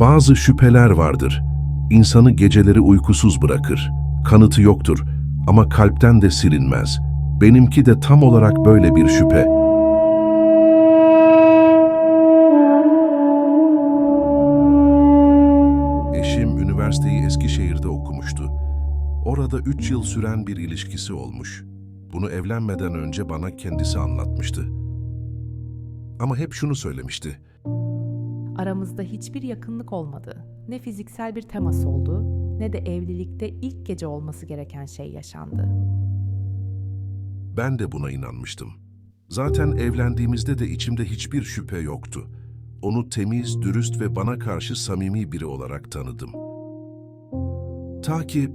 Bazı şüpheler vardır. İnsanı geceleri uykusuz bırakır. Kanıtı yoktur ama kalpten de silinmez. Benimki de tam olarak böyle bir şüphe. Eşim üniversiteyi Eskişehir'de okumuştu. Orada üç yıl süren bir ilişkisi olmuş. Bunu evlenmeden önce bana kendisi anlatmıştı. Ama hep şunu söylemişti. Aramızda hiçbir yakınlık olmadı. Ne fiziksel bir temas oldu, ne de evlilikte ilk gece olması gereken şey yaşandı. Ben de buna inanmıştım. Zaten evlendiğimizde de içimde hiçbir şüphe yoktu. Onu temiz, dürüst ve bana karşı samimi biri olarak tanıdım. Ta ki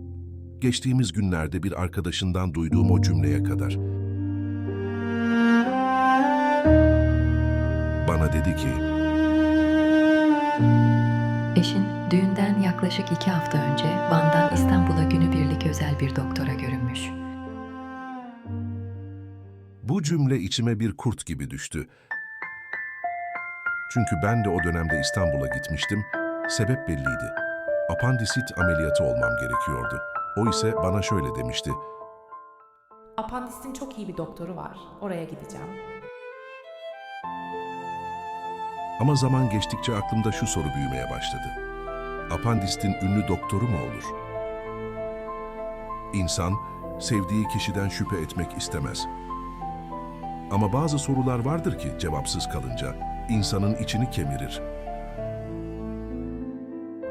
geçtiğimiz günlerde bir arkadaşından duyduğum o cümleye kadar. Bana dedi ki, Eşin düğünden yaklaşık iki hafta önce Van'dan İstanbul'a günübirlik özel bir doktora görünmüş. Bu cümle içime bir kurt gibi düştü. Çünkü ben de o dönemde İstanbul'a gitmiştim. Sebep belliydi. Apandisit ameliyatı olmam gerekiyordu. O ise bana şöyle demişti. Apandistin çok iyi bir doktoru var. Oraya gideceğim. Ama zaman geçtikçe aklımda şu soru büyümeye başladı. Apandistin ünlü doktoru mu olur? İnsan, sevdiği kişiden şüphe etmek istemez. Ama bazı sorular vardır ki cevapsız kalınca insanın içini kemirir.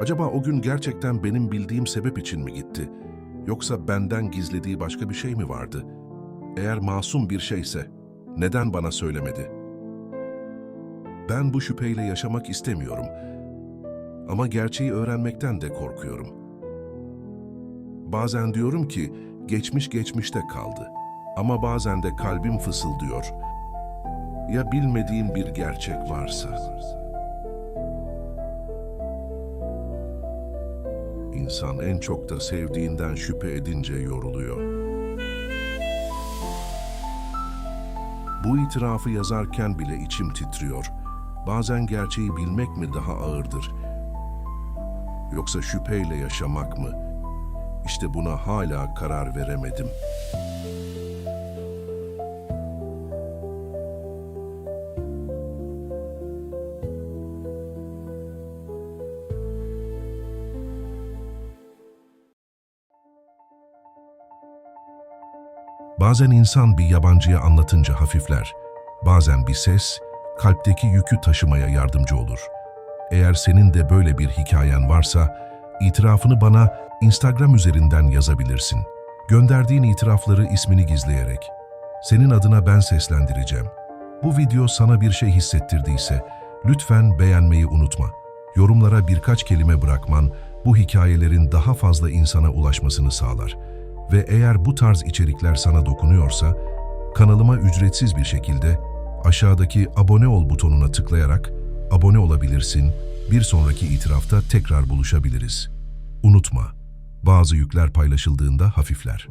Acaba o gün gerçekten benim bildiğim sebep için mi gitti? Yoksa benden gizlediği başka bir şey mi vardı? Eğer masum bir şeyse neden bana söylemedi?'' Ben bu şüpheyle yaşamak istemiyorum. Ama gerçeği öğrenmekten de korkuyorum. Bazen diyorum ki geçmiş geçmişte kaldı. Ama bazen de kalbim fısıldıyor. Ya bilmediğim bir gerçek varsa? İnsan en çok da sevdiğinden şüphe edince yoruluyor. Bu itirafı yazarken bile içim titriyor. Bazen gerçeği bilmek mi daha ağırdır? Yoksa şüpheyle yaşamak mı? İşte buna hala karar veremedim. Bazen insan bir yabancıya anlatınca hafifler. Bazen bir ses, kalpteki yükü taşımaya yardımcı olur. Eğer senin de böyle bir hikayen varsa, itirafını bana Instagram üzerinden yazabilirsin. Gönderdiğin itirafları ismini gizleyerek. Senin adına ben seslendireceğim. Bu video sana bir şey hissettirdiyse, lütfen beğenmeyi unutma. Yorumlara birkaç kelime bırakman, bu hikayelerin daha fazla insana ulaşmasını sağlar. Ve eğer bu tarz içerikler sana dokunuyorsa, kanalıma ücretsiz bir şekilde aşağıdaki abone ol butonuna tıklayarak abone olabilirsin. Bir sonraki itirafta tekrar buluşabiliriz. Unutma, bazı yükler paylaşıldığında hafifler.